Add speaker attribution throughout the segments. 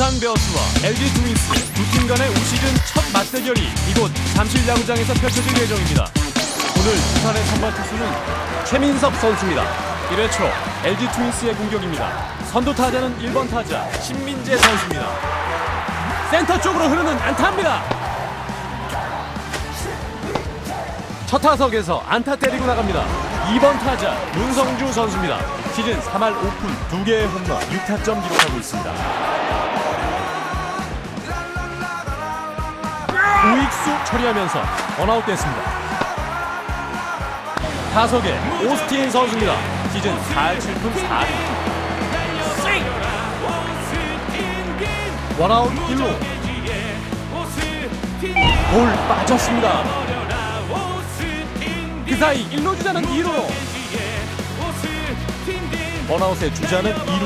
Speaker 1: 두산 베어스와 LG 트윈스 두 팀 간의 올 시즌 첫 맞대결이 이곳 잠실 야구장에서 펼쳐질 예정입니다. 오늘 두산의 선발 투수는 최민석 선수입니다. 1회 초 LG 트윈스의 공격입니다. 선두 타자는 1번 타자 신민재 선수입니다. 센터 쪽으로 흐르는 안타입니다. 첫 타석에서 안타 때리고 나갑니다. 2번 타자 문성주 선수입니다. 시즌 3할 5푼 2개의 홈런 6타점 기록하고 있습니다. 우익수 처리하면서 원아웃 됐습니다. 타석에 오스틴 선수입니다. 시즌 4할 7푼 4리 원아웃 1루 볼 빠졌습니다. 그 사이 1루 주자는 2루로 원아웃의 주자는 2루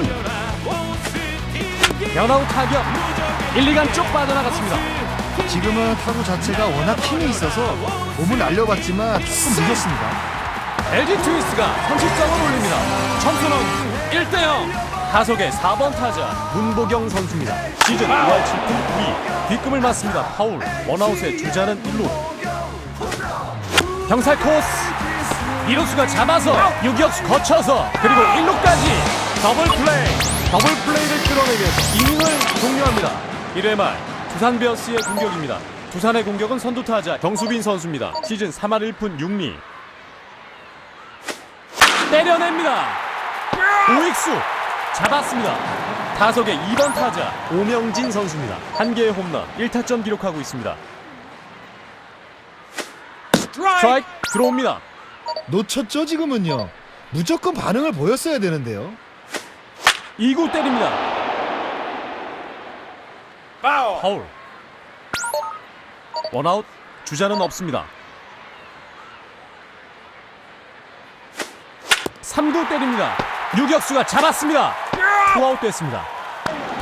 Speaker 1: 변아웃 타격 1, 2간 쪽 빠져나갔습니다.
Speaker 2: 지금은 타구 자체가 워낙 힘이 있어서 몸을 날려봤지만 조금 늦었습니다.
Speaker 1: LG 트윈스가 30점을 올립니다. 점수는 1대0. 타석의 4번 타자 문보경 선수입니다. 시즌 5할 7푼 9위 뒷금을 맞습니다. 파울 원아웃의 주자는 1루 경찰 코스 이루수가 잡아서 유격수 거쳐서 그리고 1루까지 더블 플레이 더블 플레이를 끌어내기 위해서 이닝을 종료합니다. 1회 말 두산 베어스의 공격입니다. 두산의 공격은 선두 타자 경수빈 선수입니다. 시즌 3할 1푼 6리 때려냅니다. 우익수 잡았습니다. 타석의 2번 타자 오명진 선수입니다. 한 개의 홈런 1타점 기록하고 있습니다. 스트라이크 들어옵니다.
Speaker 2: 놓쳤죠 지금은요. 무조건 반응을 보였어야 되는데요.
Speaker 1: 2구 때립니다. 파울. 원아웃 주자는 없습니다. 3구 때립니다. 유격수가 잡았습니다. 투아웃 됐습니다.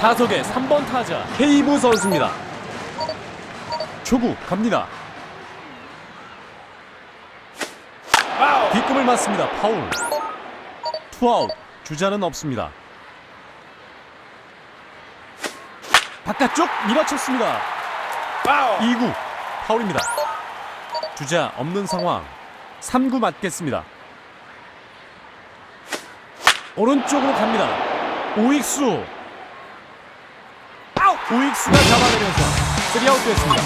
Speaker 1: 타석의 3번 타자 헤이브 선수입니다. 초구 갑니다. 뒷금을 맞습니다. 파울. 투아웃 주자는 없습니다. 바깥쪽 밀어쳤습니다. 2구 파울입니다. 주자 없는 상황. 3구 맞겠습니다. 오른쪽으로 갑니다. 우익수. 우익수가 잡아내면서 3아웃 됐습니다.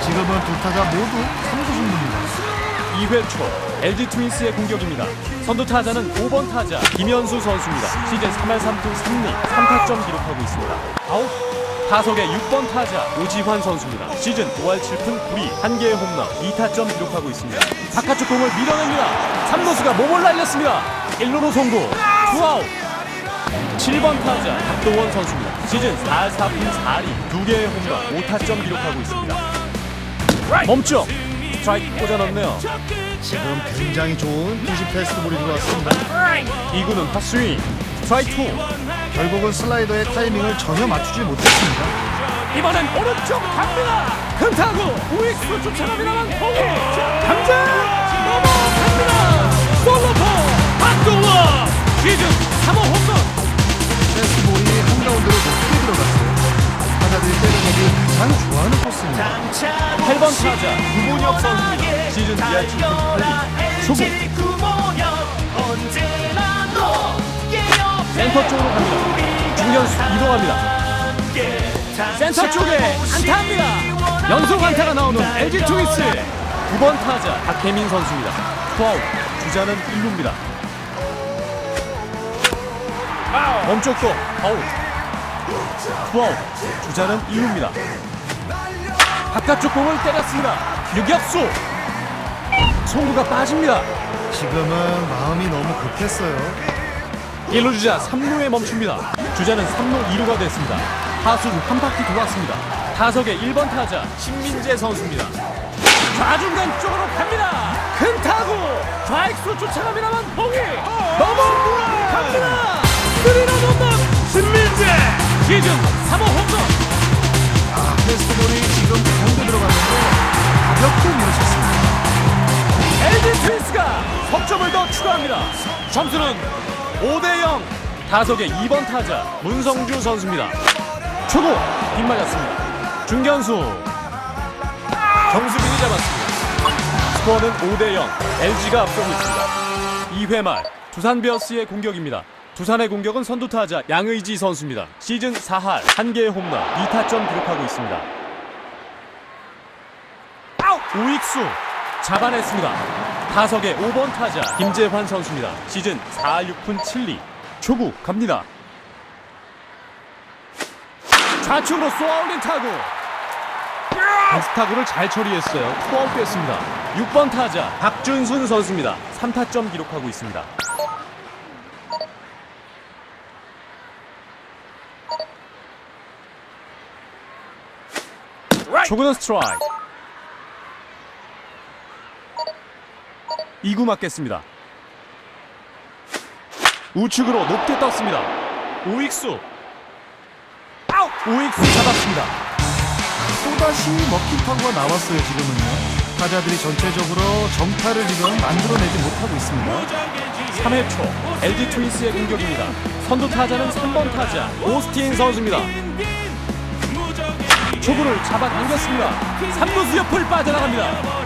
Speaker 2: 지금은 두 타자 모두 3구 승부입니다.
Speaker 1: 2회 초 LG 트윈스의 공격입니다. 선두 타자는 5번 타자 김현수 선수입니다. 시즌 3할 3푼 3리 3타점 기록하고 있습니다. 아웃 타석의 6번 타자 오지환 선수입니다. 시즌 5할 7푼 9리 한 개의 홈런 2타점 기록하고 있습니다. 바깥쪽 공을 밀어냅니다. 3루수가 몸을 날렸습니다. 1루로 송구 투아웃 7번 타자 박동원 선수입니다. 시즌 4할 4푼 4리 두 개의 홈런 5타점 기록하고 있습니다. 멈춰 스트라이크 꽂아넣네요.
Speaker 2: 지금 굉장히 좋은 투심 패스트볼이 들어왔습니다.
Speaker 1: 2구는 핫스윙 스트라이크 2
Speaker 2: 결국은 슬라이더의 타이밍을 전혀 맞추지 못했습니다.
Speaker 1: 이번엔 오른쪽 갑니다. 큰 타구 우익수로 쫓아갑니다만 공이 감자! 넘어갑니다. 솔로포 박동원 시즌 3호 홈런.
Speaker 2: 패스트볼이 한가운데로 높게 들어갔어요. 타자들이 때려내기 가장 좋아하는 코스입니다.
Speaker 1: 8번 타자. 구본혁 선수입니다 시즌 2할 7푼 8리 초구 센터 쪽으로 갑니다 중견수 이동합니다 센터 쪽에 안타입니다. 연속 안타가 나오는 LG 트윈스 9번 타자 박혜민 선수입니다. 투아웃 주자는 1루입니다. 멈췄고 아웃 투아웃 주자는 2루입니다. 바깥쪽 공을 때렸습니다. 유격수 송구가 빠집니다.
Speaker 2: 지금은 마음이 너무 급했어요.
Speaker 1: 1루 주자 3루에 멈춥니다. 주자는 3루 2루가 됐습니다. 타수는 한 바퀴 돌았습니다. 타석의 1번 타자 신민재 선수입니다. 좌중간 쪽으로 갑니다. 큰 타구 좌익수로 쫓아갑니다만 봉이 넘어 갑니다. 스리런 홈런 신민재 시즌 3호 홈런
Speaker 2: 아, 패스트볼이 지금 가운데 들어갔는데 가볍게 밀어쳤습니다.
Speaker 1: LG 트윈스가 석점을 더 추가합니다. 점수는 5대 0. 타석의 2번 타자 문성주 선수입니다. 초구 빗맞았습니다. 중견수 정수빈이 잡았습니다. 스코어는 5대 0. LG가 앞서고 있습니다. 2회 말 두산 베어스의 공격입니다. 두산의 공격은 선두 타자 양의지 선수입니다. 시즌 4할 1개의 홈런 2타점 기록하고 있습니다. 우익수 잡아냈습니다. 타석의 5번 타자 김재환 선수입니다. 시즌 4할 6푼 7리 초구 갑니다. 좌측으로 쏘아올린 타구 베스트 타구를 잘 처리했어요. 투아웃됐습니다. 6번 타자 박준순 선수입니다. 3타점 기록하고 있습니다. 초구는 스트라이크 2구 맞겠습니다. 우측으로 높게 떴습니다. 우익수 아웃! 우익수 잡았습니다.
Speaker 2: 또다시 먹힌 타구가 나왔어요 지금은요. 타자들이 전체적으로 정타를 지금 만들어내지 못하고 있습니다.
Speaker 1: 3회 초 LG 트윈스의 공격입니다. 선두 타자는 3번 타자 오스틴 선수입니다. 초구를 잡아당겼습니다. 3루수 옆을 빠져나갑니다.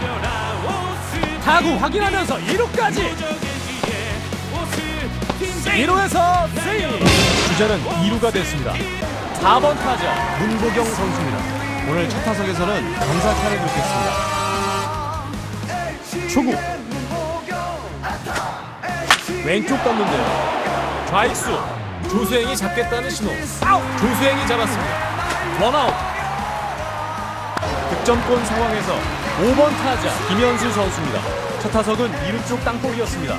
Speaker 1: 타구 확인하면서 2루까지 1루에서 세이 주자는 2루가 됐습니다. 4번 타자 문보경 선수입니다. 오늘 첫 타석에서는 경사타를 기록했습니다. 초구 왼쪽 떴는데요. 좌익수 조수행이 잡겠다는 신호. 조수행이 잡았습니다. 원아웃. 득점권 상황에서 5번 타자 김현수 선수입니다. 첫 타석은 2루 쪽 땅볼이었습니다.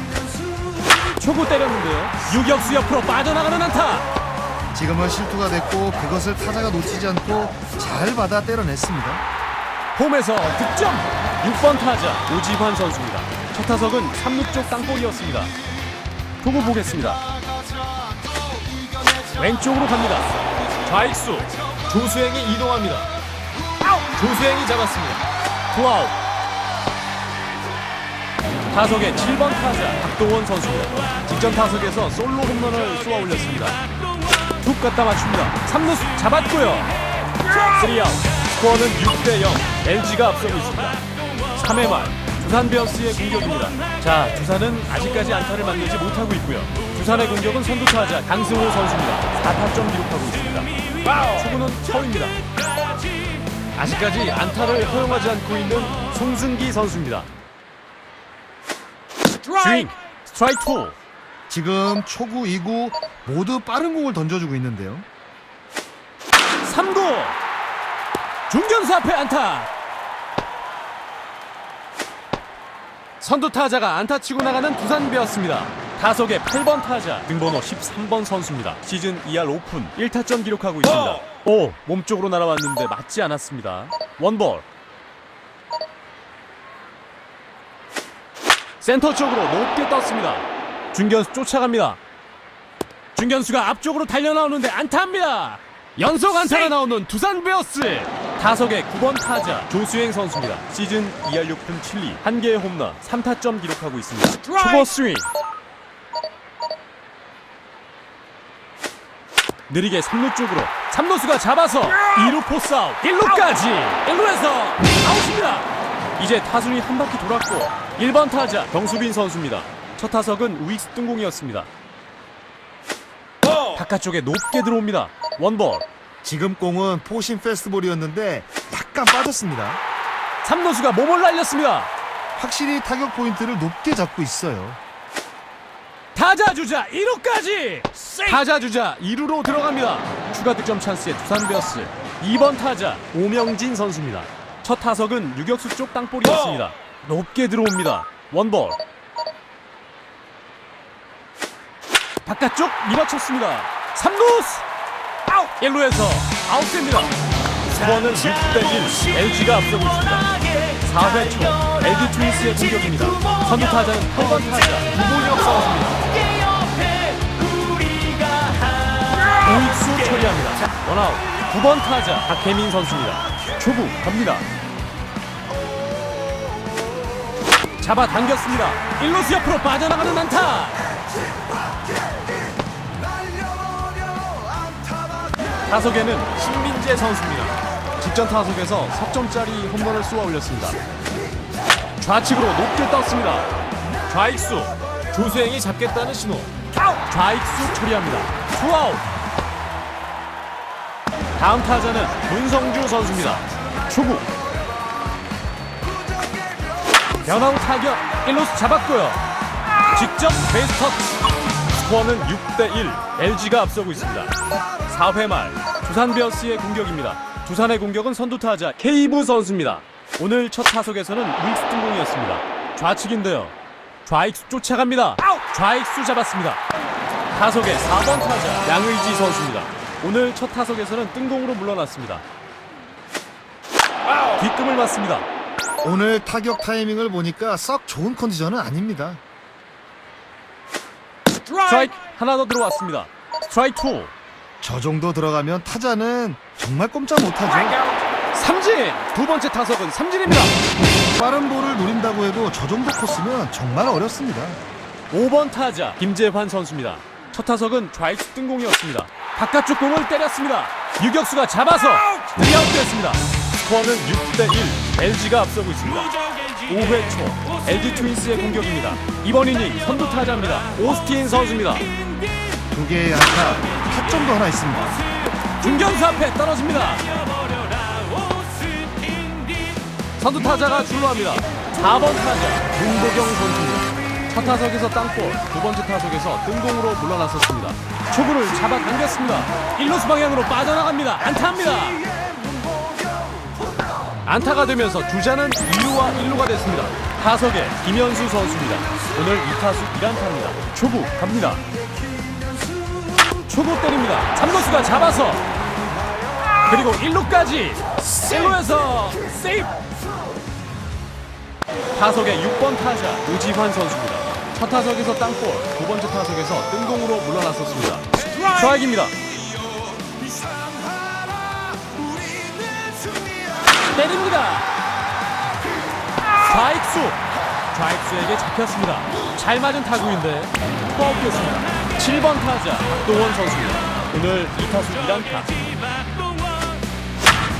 Speaker 1: 초구 때렸는데요. 유격수 옆으로 빠져나가는 안타.
Speaker 2: 지금은 실투가 됐고 그것을 타자가 놓치지 않고 잘 받아 때려냈습니다.
Speaker 1: 홈에서 득점. 6번 타자 오지환 선수입니다. 첫 타석은 3루 쪽 땅볼이었습니다. 두고 보겠습니다. 왼쪽으로 갑니다. 좌익수 조수행이 이동합니다. 조수행이 잡았습니다. 투아웃. 타석의 7번 타자 박동원 선수입니다. 직전 타석에서 솔로 홈런을 쏘아 올렸습니다. 툭 갖다 맞춥니다. 3루수 잡았고요. 3아웃. 스코어는 6대 0. LG가 앞서고 있습니다. 3회 말 두산 베어스의 공격입니다. 자, 두산은 아직까지 안타를 만들지 못하고 있고요. 두산의 공격은 선두 타자 강승호 선수입니다. 4타점 기록하고 있습니다. 초구는 처입니다. 아직까지 안타를 허용하지 않고 있는 송승기 선수입니다. 스윙 스트라이크 2
Speaker 2: 지금 초구, 2구 모두 빠른 공을 던져주고 있는데요.
Speaker 1: 3구. 중견수 앞에 안타. 선두 타자가 안타 치고 나가는 두산 베어스입니다. 타석의 8번 타자 등번호 13번 선수입니다. 시즌 2할 오픈 1타점 기록하고 있습니다 오 몸쪽으로 날아왔는데 맞지 않았습니다 원볼 센터 쪽으로 높게 떴습니다 중견수 쫓아갑니다 중견수가 앞쪽으로 달려나오는데 안타입니다. 연속 안타가 나오는 두산 베어스. 타석의 9번 타자 조수행 선수입니다. 시즌 2할 6푼 7리 1개의 홈런 3타점 기록하고 있습니다. 초보 스윙. 느리게 3루 쪽으로 3루수가 잡아서 2루 포스 아웃 1루까지 1루에서 아웃입니다. 이제 타순이 한 바퀴 돌았고 1번 타자 정수빈 선수입니다. 첫 타석은 우익수 뜬공이었습니다. 바깥쪽에 높게 들어옵니다. 원볼.
Speaker 2: 지금 공은 포신 페스티벌이었는데 약간 빠졌습니다.
Speaker 1: 3루수가 몸을 날렸습니다.
Speaker 2: 확실히 타격 포인트를 높게 잡고 있어요.
Speaker 1: 타자 주자 1루까지. 타자 주자 2루로 들어갑니다. 추가 득점 찬스의 두산 베어스. 2번 타자 오명진 선수입니다. 첫 타석은 유격수 쪽 땅볼이었습니다. 높게 들어옵니다. 원볼. 바깥쪽 밀어쳤습니다. 3루스 아웃 1루에서 아웃됩니다. 스코어는 6대1 LG가 앞서고 있습니다. 4회 초 LG 트윈스의 공격입니다. 선두 타자는 8번 타자 구본혁 선수입니다. 우익수 처리합니다. 원아웃 9번 타자 박혜민 선수입니다. 초구 갑니다. 잡아 당겼습니다. 1루수 옆으로 빠져나가는 안타. 타석에는 신민재 선수입니다. 직전 타석에서 석점짜리 홈런을 쏘아 올렸습니다. 좌측으로 높게 떴습니다. 좌익수 조수행이 잡겠다는 신호. 좌익수 처리합니다. 투아웃. 다음 타자는 문성주 선수입니다. 초구. 변화우 타격 1루수 잡았고요. 직접 베이스 터치. 스코어는 6대1. LG가 앞서고 있습니다. 4회 말 두산 베어스의 공격입니다. 두산의 공격은 선두 타자 케이브 선수입니다. 오늘 첫 타석에서는 우익수 등공이었습니다. 좌측인데요. 좌익수 쫓아갑니다. 좌익수 잡았습니다. 타석의 4번 타자 양의지 선수입니다. 오늘 첫 타석에서는 뜬공으로 물러났습니다. 뒷금을 맞습니다.
Speaker 2: 오늘 타격 타이밍을 보니까 썩 좋은 컨디션은 아닙니다.
Speaker 1: 스트라이크 하나 더 들어왔습니다. 스트라이크 2.
Speaker 2: 저 정도 들어가면 타자는 정말 꼼짝 못하죠.
Speaker 1: 삼진! 두 번째 타석은 삼진입니다.
Speaker 2: 빠른 볼을 노린다고 해도 저 정도 코스면 정말 어렵습니다.
Speaker 1: 5번 타자 김재환 선수입니다. 첫 타석은 좌익수 뜬공이었습니다. 바깥쪽 공을 때렸습니다. 유격수가 잡아서 리아웃됐습니다. 스코어는 6대1. LG가 앞서고 있습니다. 5회 초 LG 트윈스의 공격입니다. 이번 이닝 선두 타자입니다. 오스틴 선수입니다.
Speaker 2: 두 개의 안타, 타점도 하나 있습니다.
Speaker 1: 중견수 앞에 떨어집니다. 선두 타자가 출루합니다. 4번 타자 문도경 선수입니다. 첫 타석에서 땅볼, 두 번째 타석에서 뜬공으로 물러났었습니다. 초구를 잡아당겼습니다. 1루수 방향으로 빠져나갑니다. 안타입니다. 안타가 되면서 주자는 2루와 1루가 됐습니다. 타석에 김현수 선수입니다. 오늘 2타수 1안타입니다. 초구 갑니다. 초구 때립니다. 삼루수가 잡아서 그리고 1루까지 1루에서 세이프 타석의 6번 타자 오지환 선수입니다. 첫 타석에서 땅볼, 두 번째 타석에서 뜬공으로 물러났었습니다. 스트라이크입니다. 때립니다. 좌익수 좌익수에게 잡혔습니다. 잘 맞은 타구인데 투아웃이었습니다. 7번 타자 박동원 선수입니다. 오늘 2타수 1안타.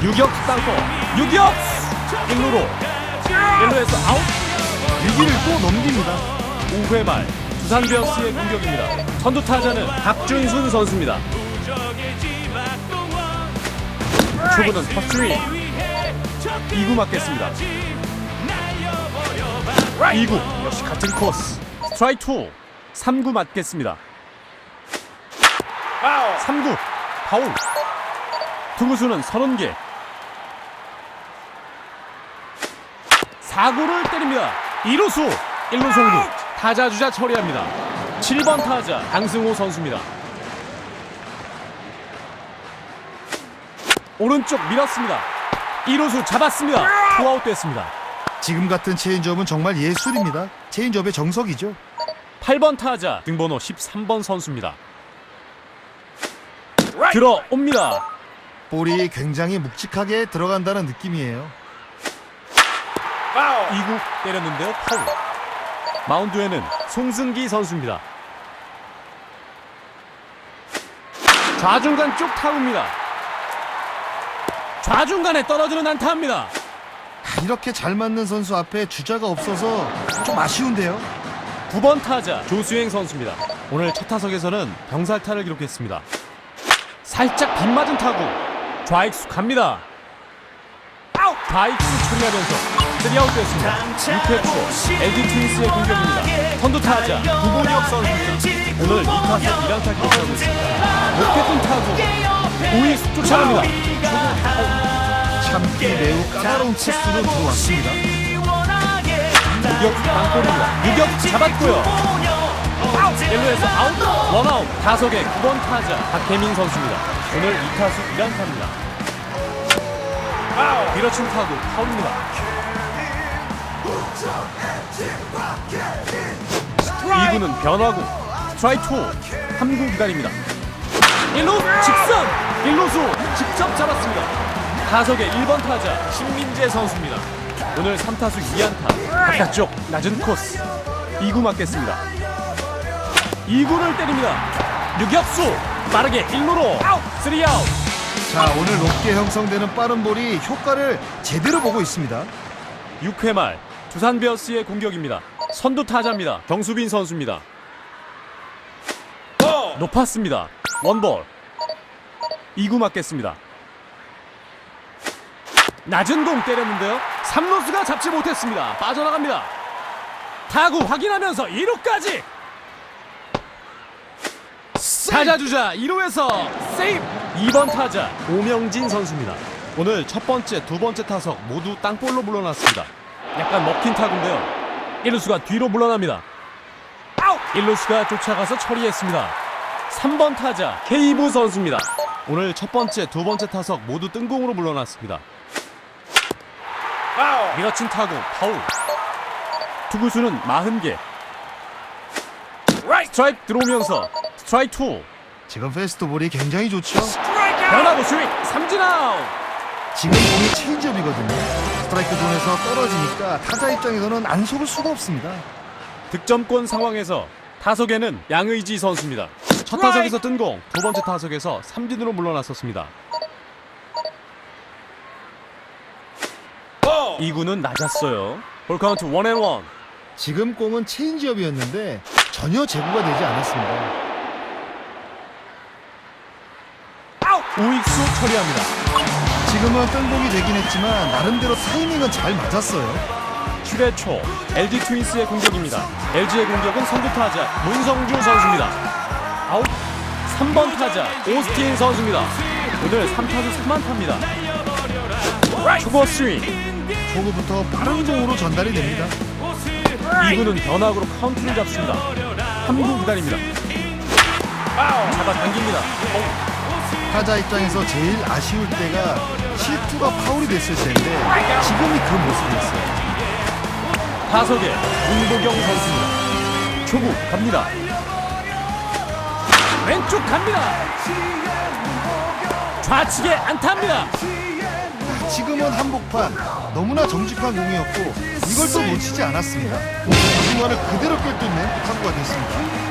Speaker 1: 유격수 땅볼 유격수 1루로 1루에서 아웃
Speaker 2: 위기를 또 넘깁니다.
Speaker 1: 5회 말 두산 베어스의 공격입니다. 선두 타자는 박준순 선수입니다. 초구는 퍼스윙 2구 맞겠습니다. 2구 역시 같은 코스 스트라이크 2 3구 맞겠습니다. 3구 파울 투구수는 30개 4구를 때립니다. 2루수 1루 송구 타자 주자 처리합니다. 7번 타자 강승호 선수입니다. 오른쪽 밀었습니다. 2루수 잡았습니다. 투아웃 됐습니다.
Speaker 2: 지금 같은 체인지업은 정말 예술입니다. 체인지업의 정석이죠.
Speaker 1: 8번 타자 등번호 13번 선수입니다. 들어옵니다.
Speaker 2: 볼이 굉장히 묵직하게 들어간다는 느낌이에요.
Speaker 1: 2구 때렸는데요. 파울. 마운드에는 송승기 선수입니다. 좌중간 쪽 타구입니다. 좌중간에 떨어지는 안타입니다.
Speaker 2: 아, 이렇게 잘 맞는 선수 앞에 주자가 없어서 좀 아쉬운데요.
Speaker 1: 9번 타자 조수행 선수입니다. 오늘 첫 타석에서는 병살타를 기록했습니다. 살짝 빗맞은 타구 좌익수 갑니다. 좌익수 처리하면서 3아웃 됐습니다. 6회 초 LG 트윈스의 공격입니다. 선두 타자 구본혁 선수입니다. 오늘 2타수 1안타 기록하고 있습니다. 높게 뜬 타구 우익수 쫓아갑니다.
Speaker 2: 참기 매우 까다로운 코스로 들어왔습니다.
Speaker 1: 유격수 방골입니다. 유격수 잡았고요. 1루에서 아웃, 원아웃, 타석의 9번 타자 박혜민 선수입니다. 오늘 2타수 1안타입니다. 밀어친 타구 파울입니다. 2구는 변화구, 스트라이크 2, 3구 기다립니다. 1루 직선, 1루수 직접 잡았습니다. 타석의 1번 타자 신민재 선수입니다. 오늘 3타수 2안타, 바깥쪽 낮은 코스, 2구 맞겠습니다. 2구를 때립니다. 유격수 빠르게 1루로 3아웃
Speaker 2: 자 오늘 높게 형성되는 빠른 볼이 효과를 제대로 보고 있습니다.
Speaker 1: 6회 말 두산 베어스의 공격입니다. 선두 타자입니다. 정수빈 선수입니다. 높았습니다. 원볼. 2구 맞겠습니다. 낮은 공 때렸는데요. 3루수가 잡지 못했습니다. 빠져나갑니다. 타구 확인하면서 2루까지. 타자 주자 1루에서 세이브. 2번 타자 오명진 선수입니다. 오늘 첫 번째, 두 번째 타석 모두 땅볼로 물러났습니다. 약간 먹힌 타구인데요. 1루수가 뒤로 물러납니다. 1루수가 쫓아가서 처리했습니다. 3번 타자 케이브 선수입니다. 오늘 첫 번째, 두 번째 타석 모두 뜬공으로 물러났습니다. 밀어친 타구 파울. 투구수는 40개. 스트라이크 들어오면서 스트라이크 2.
Speaker 2: 지금 페스트볼이 굉장히 좋죠.
Speaker 1: 변화구 스윙 삼진 아웃.
Speaker 2: 지금 공이 체인지업이거든요. 스트라이크 존에서 떨어지니까 타자 입장에서는 안 속을 수가 없습니다.
Speaker 1: 득점권 상황에서 타석에는 양의지 선수입니다. 첫 타석에서 뜬 공, 두 번째 타석에서 삼진으로 물러났었습니다. 2구는 낮았어요. 볼 카운트 원앤원.
Speaker 2: 지금 공은 체인지업이었는데 전혀 제구가 되지 않았습니다.
Speaker 1: 우익수 처리합니다.
Speaker 2: 지금은 뜬공이 되긴 했지만 나름대로 타이밍은 잘 맞았어요.
Speaker 1: 7회 초 LG 트윈스의 공격입니다. LG의 공격은 선두 타자 문성주 선수입니다. 아웃 3번 타자 오스틴 선수입니다. 오늘 3타수 3안타입니다. 초보 스윙
Speaker 2: 초구부터 빠른 공으로 전달이 됩니다.
Speaker 1: 2구는 변화구로 카운트를 잡습니다. 3구 기다립니다. 잡아당깁니다.
Speaker 2: 타자 입장에서 제일 아쉬울 때가 실투가 파울이 됐을 텐데 지금이 그 모습이었어요.
Speaker 1: 타석에 문보경 선수입니다. 초구 갑니다. 왼쪽 갑니다. 좌측에 안타입니다.
Speaker 2: 지금은 한복판 너무나 정직한 공이었고 이걸 또 놓치지 않았습니다. 중간을 그대로 꿰뚫는 타구가 됐습니다.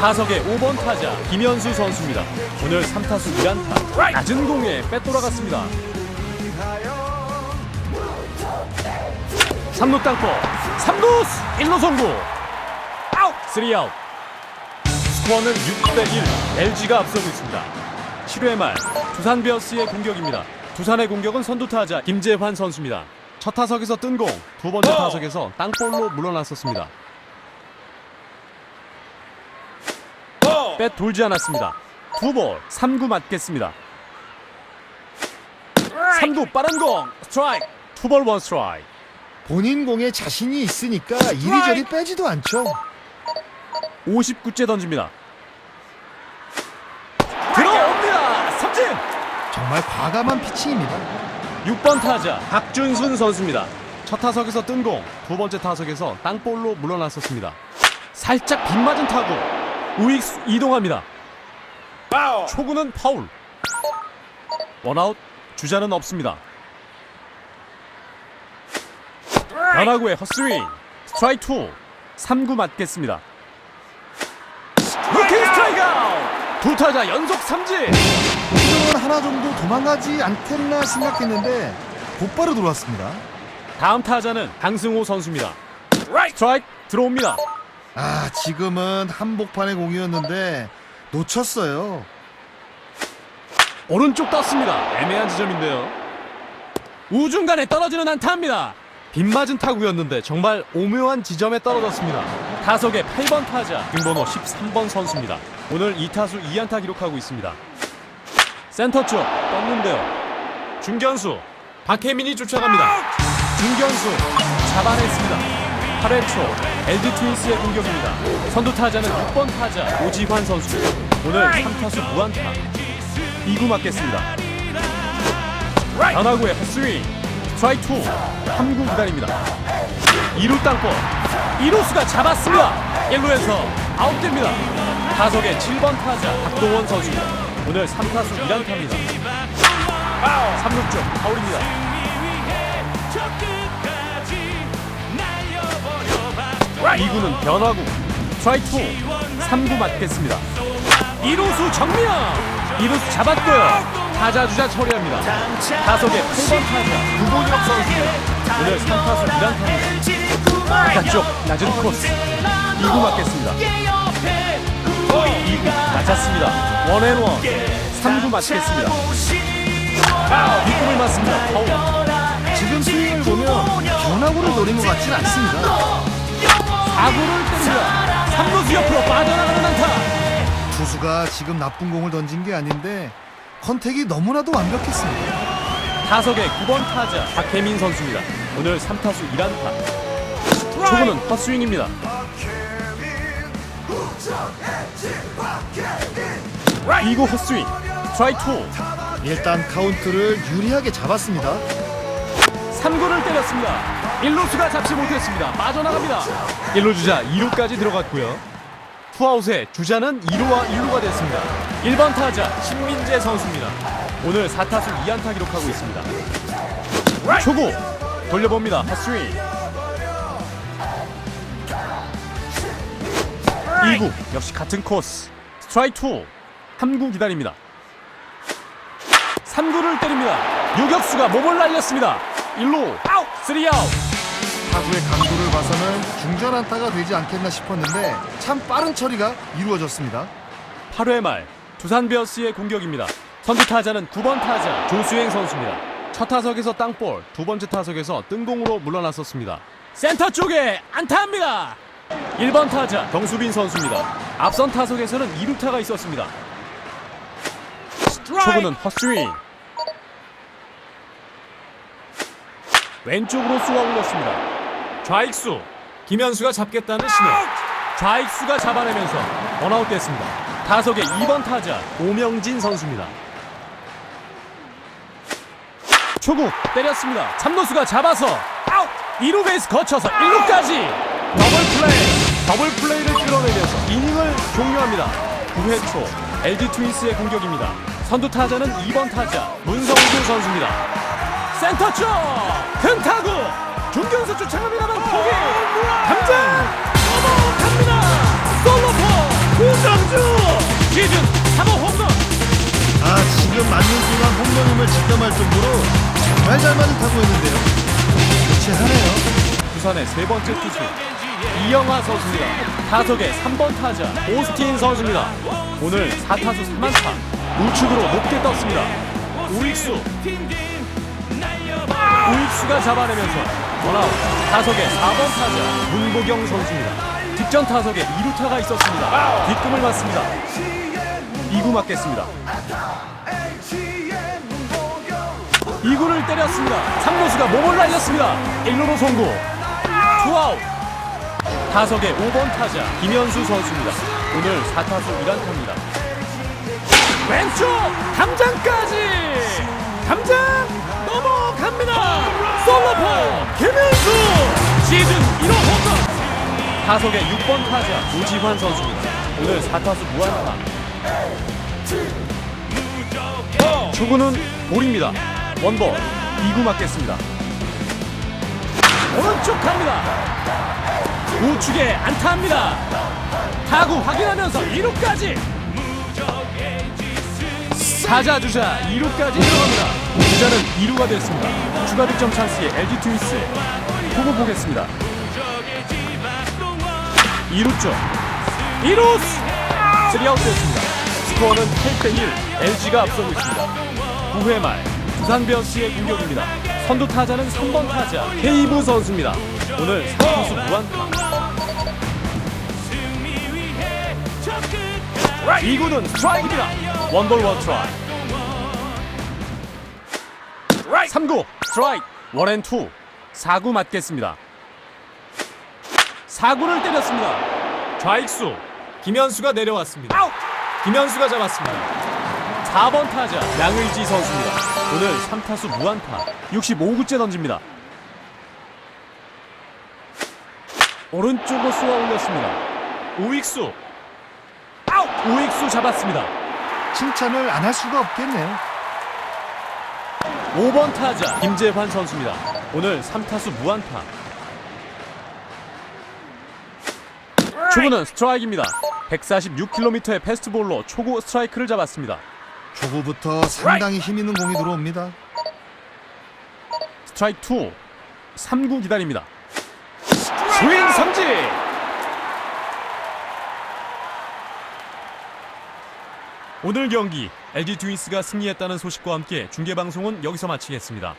Speaker 1: 타석의 5번 타자 김현수 선수입니다. 오늘 3타수 1안타 낮은 공에 빼돌아갔습니다. 3루 땅볼 3루 1루 송구 아웃 3아웃 스코어는 6대1 LG가 앞서고 있습니다. 7회 말 두산 베어스의 공격입니다. 두산의 공격은 선두 타자 김재환 선수입니다. 첫 타석에서 뜬 공, 두 번째 타석에서 땅볼로 물러났었습니다. 빼 돌지 않았습니다. 두 볼, 3구 맞겠습니다. 3구 빠른 공, 스트라이크, 투볼 원 스트라이크.
Speaker 2: 본인 공에 자신이 있으니까 이리저리 빼지도 않죠.
Speaker 1: 59째 던집니다. 들어옵니다. 삼진.
Speaker 2: 정말 과감한 피칭입니다.
Speaker 1: 6번 타자 박준순 선수입니다. 첫 타석에서 뜬 공, 두 번째 타석에서 땅볼로 물러났었습니다. 살짝 빗맞은 타구, 우익수 이동합니다. 초구는 파울. 원아웃, 주자는 없습니다. 변화구의 헛스윙, 스트라이크 2, 3구 맞겠습니다. 루킹 스트라이크 아웃! 두 타자 연속 삼진!
Speaker 2: 지금은 하나 정도 도망가지 않겠나 생각했는데 곧바로 들어왔습니다.
Speaker 1: 다음 타자는 강승호 선수입니다. 스트라이크 들어옵니다.
Speaker 2: 아 지금은 한복판의 공이었는데 놓쳤어요.
Speaker 1: 오른쪽 떴습니다. 애매한 지점인데요. 우중간에 떨어지는 안타입니다. 빗맞은 타구였는데 정말 오묘한 지점에 떨어졌습니다. 타석의 8번 타자 등번호 13번 선수입니다. 오늘 2타수 2안타 기록하고 있습니다. 센터 쪽 떴는데요. 중견수 박혜민이 쫓아갑니다. 중견수 잡아냈습니다. 8회 초 LG 트윈스의 공격입니다. 선두 타자는 6번 타자 오지환 선수입니다. 오늘 3타수 무안타 2구 맞겠습니다. 변화구의 헛스윙 스트라이크 2 3구 기다립니다. 2루 땅볼 2루수가 잡았습니다. 1루에서 아웃됩니다. 타석의 7번 타자 박동원 선수입니다. 오늘 3타수 1안타입니다. 3루 쪽 파울입니다. 2구는 변화구 스트라이크 2 3구 맞겠습니다. 2루수 정면 2루수 잡았고요. 타자 주자 처리합니다. 타석의 8번 타자 구본혁 선수입니다. 오늘 3타수 1안타입니다. 바깥쪽 낮은 코스 2구 맞겠습니다. 2구 맞았습니다. 원앤원 3구 맞겠습니다. 뒷꿈을 맞습니다. 파울.
Speaker 2: 지금 스윙을 보면 변화구를 노린 것 같진 않습니다.
Speaker 1: 4구를 때립니다. 3루수 옆으로 빠져나가는 안타.
Speaker 2: 투수가 지금 나쁜 공을 던진 게 아닌데 컨택이 너무나도 완벽했습니다.
Speaker 1: 타석의 9번 타자 박혜민 선수입니다. 오늘 3타수 1안타. 초구는 헛스윙입니다. 2구 헛스윙. 스트라이크 2.
Speaker 2: 일단 카운트를 유리하게 잡았습니다.
Speaker 1: 3구를 때렸습니다. 1루수가 잡지 못했습니다. 빠져나갑니다. 1루 주자 2루까지 들어갔고요. 투아웃에 주자는 2루와 1루가 됐습니다. 1번 타자 신민재 선수입니다. 오늘 4타수 2안타 기록하고 있습니다. 초구 돌려봅니다. 핫스윙. 2구 역시 같은 코스. 스트라이크 2. 3구 기다립니다. 3구를 때립니다. 유격수가 몸을 날렸습니다. 1루 아웃 3아웃
Speaker 2: 타구의 강도를 봐서는 중전 안타가 되지 않겠나 싶었는데 참 빠른 처리가 이루어졌습니다.
Speaker 1: 8회 말 두산 베어스의 공격입니다. 선두 타자는 9번 타자 조수행 선수입니다. 첫 타석에서 땅볼, 두 번째 타석에서 뜬공으로 물러났었습니다. 센터 쪽에 안타합니다. 1번 타자 정수빈 선수입니다. 앞선 타석에서는 2루타가 있었습니다. 초구는 헛스윙. 왼쪽으로 쏘아 올렸습니다. 좌익수 김현수가 잡겠다는 신호. 좌익수가 잡아내면서 원아웃 됐습니다. 타석의 2번 타자 오명진 선수입니다. 초구 때렸습니다. 삼루수가 잡아서 아웃! 2루 베이스 거쳐서 1루까지 더블 플레이 더블 플레이를 끌어내면서 이닝을 종료합니다. 9회 초 LG 트윈스의 공격입니다. 선두 타자는 2번 타자 문성주 선수입니다. 센터 쪽큰 타구 중견수 쫓아갑니다만 포기 감장 넘어갑니다 솔로포 문성주 시즌 3호 홈런
Speaker 2: 아 지금 맞는 순간 홈런임을 직감할 정도로 정말 잘 맞은 타구였는데요. 교체하네요.
Speaker 1: 부산의 세 번째 투수 이영하 선수입니다. 타석의 3번 타자 오스틴 선수입니다. 오늘 4타수 3안타 우측으로 높게 떴습니다. 우익수 우익수가 잡아내면서 원아웃 타석의 4번 타자 문보경 선수입니다. 직전 타석에 2루타가 있었습니다. 뒷꿈을 맞습니다. 2구 맞겠습니다. 2구를 때렸습니다. 3루수가 몸을 날렸습니다. 1루로 송구. 투아웃. 타석의 5번 타자 김현수 선수입니다. 오늘 4타수 1안타입니다. 왼쪽 담장까지 담장. 솔로포 김현수 시즌 1호 홈런. 타석의 6번 타자 오지환 선수입니다. 오늘 4타수 무안타. 초구는 볼입니다. 원볼 2구 맞겠습니다. 오른쪽 갑니다. 우측에 안타합니다. 타구 확인하면서 2루까지. 타자 주자 2루까지 들어갑니다. 주자는 2루가 됐습니다. 추가 득점 찬스의 LG 트윈스. 후보 보겠습니다. 2루 쪽. 2루스 3아웃 됐습니다. 스코어는 8대 1. LG가 앞서고 있습니다. 9회 말 두산 베어스의 공격입니다. 선두 타자는 3번 타자 케이브 선수입니다. 오늘 3타수 무안타. 2구는 스트라이크입니다. 원볼 원트라이. 3구 스트라이크 원앤투 4구 맞겠습니다. 4구를 때렸습니다. 좌익수 김현수가 내려왔습니다. 김현수가 잡았습니다. 4번 타자 양의지 선수입니다. 오늘 3타수 무안타 65구째 던집니다. 오른쪽으로 쏘아 올렸습니다. 우익수 아웃! 우익수 잡았습니다.
Speaker 2: 칭찬을 안 할 수가 없겠네요.
Speaker 1: 5번 타자 김재환 선수입니다. 오늘 3타수 무안타. 초구는 스트라이크입니다. 146km의 패스트볼로 초구 스트라이크를 잡았습니다.
Speaker 2: 초구부터 상당히 힘 있는 공이 들어옵니다.
Speaker 1: 스트라이크 2 3구 기다립니다 스윙 삼진 오늘 경기 LG 트윈스가 승리했다는 소식과 함께 중계 방송은 여기서 마치겠습니다